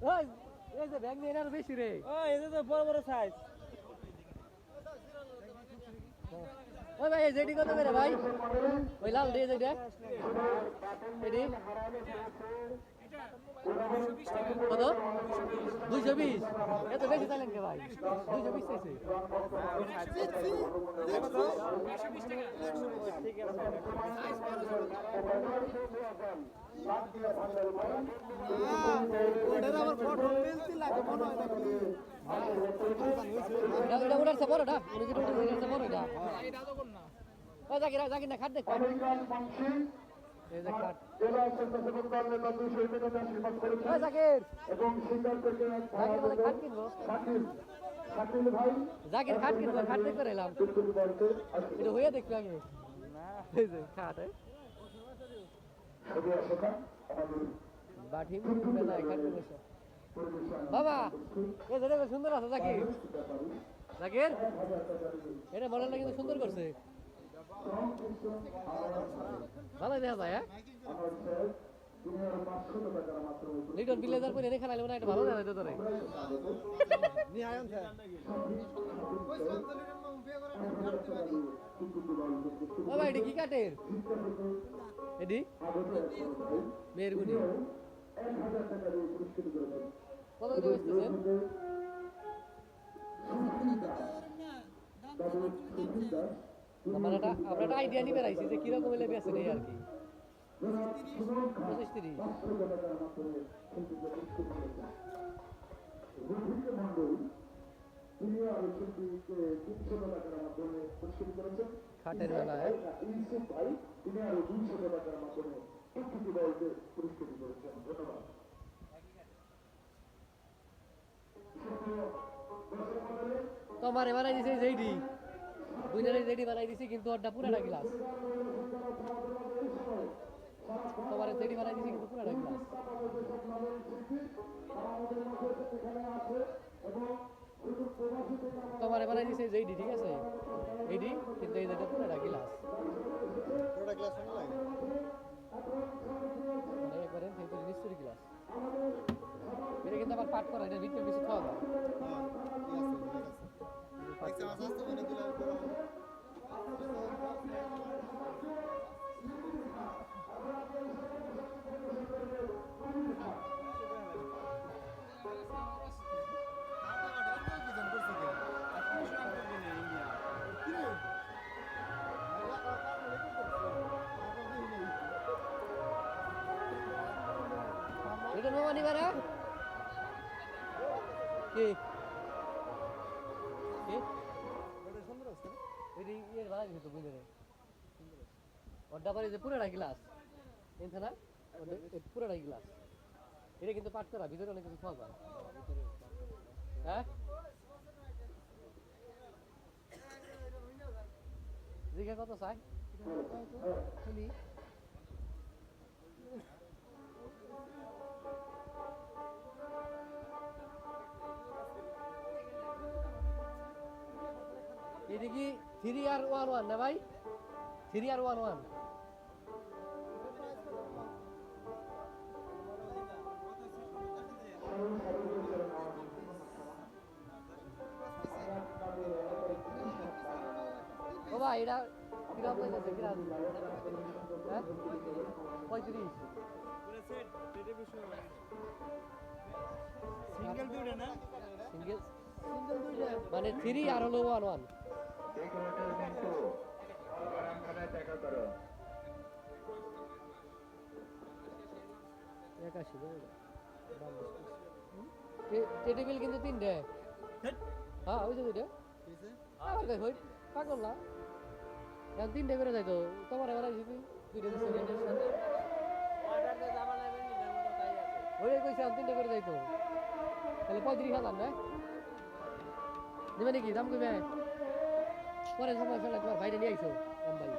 ওই এই যে ব্যাগ নিয়ে আরও বেশি রে। ও এই যে বড় বড় সাইজ ওই ভাই এই যেটি কত করে ভাই? ওই লাল দিয়ে যেটা এটি। কত? দুইশো বিশ। এত বেশি চাইলেন কে ভাই? দুইশো বিশ চাইছে। উঠাচ্ছে বড় এটা বড় এটা ও জাকির খাট দেখ খাট কিনবো খাট কিনবো খাট দেখ করে এলাম হয়ে দেখবি যে খাট হ্যাঁ ছবি আসেন আমাদের বাটি মুখে নাই খাট বসে পরিবেশন বাবা এ যেটা সুন্দর আছে জাকির। জাকির? এটা মডেলটা কিন্তু সুন্দর করছে। ভালো দেখা যায় হ্যাঁ? লিটন বিলেজার পরে এনে খেলাইলে না এটা ভালো দেখা যায় তোরে ও ভাই, এটি কি কাটের এটি? করেছেন কত একটা আমরা আইডিয়া নিবে রাখছি যে কীরকম হলে বেছে নেই আর কি। তোমার বানাই দিছে এই যেইডি দুইটারে বানাই দিছি, কিন্তু ওরটা পুরাটা গ্লাস। তোমার যেইডি বানাই দিছি, কিন্তু পুরাটা গ্লাস। তোমার বানাই দিছে এই যেইডি ঠিক আছে? এইডি কিন্তু এই যেটা পুরাটা গ্লাস। মানে একবারে কিন্তু মিস্ত্রি গ্লাস। এটা কিন্তু আবার পাট করা এটা ভিতরে কিছু খাওয়া যায়। না কি? কি? এটি ইয়ের ভাড়া দিছে তো বুঝলে রে। ওরটা পরে যে পুরোটা গ্লাস এনছে না? ওটা পুরোটা গ্লাস। এটা কিন্তু পাট করা, ভিতরে অনেক কিছু খাওয়া হ্যাঁ? জিজ্ঞা কত চাই? এটা কি থ্রি আর ওয়ান ওয়ান না ভাই থ্রি আর ওয়ান ওয়ান ও ভাই এটা কীরকম পয়সা কীরকম হ্যাঁ পঁয়ত্রিশ সিঙ্গেল দুইটা না সিঙ্গেল মানে থ্রি আর হলো ওয়ান ওয়ান একাশি টেবিল কিন্তু তিনটে। হ্যাঁ ওই যে দুইটা আমার কাছে হই পাগল না। এখন তিনটে বেড়ে যাইতো। তোমার এবার আইসি দুইটা ওই কইছে তিনটে বেড়ে যাইতো। তাহলে পঁয়ত্রিশ হাজার না? নাকি? দাম কইবে? পরে সময় ফেলে তোমার বাইরে নিয়ে আইসো ভাই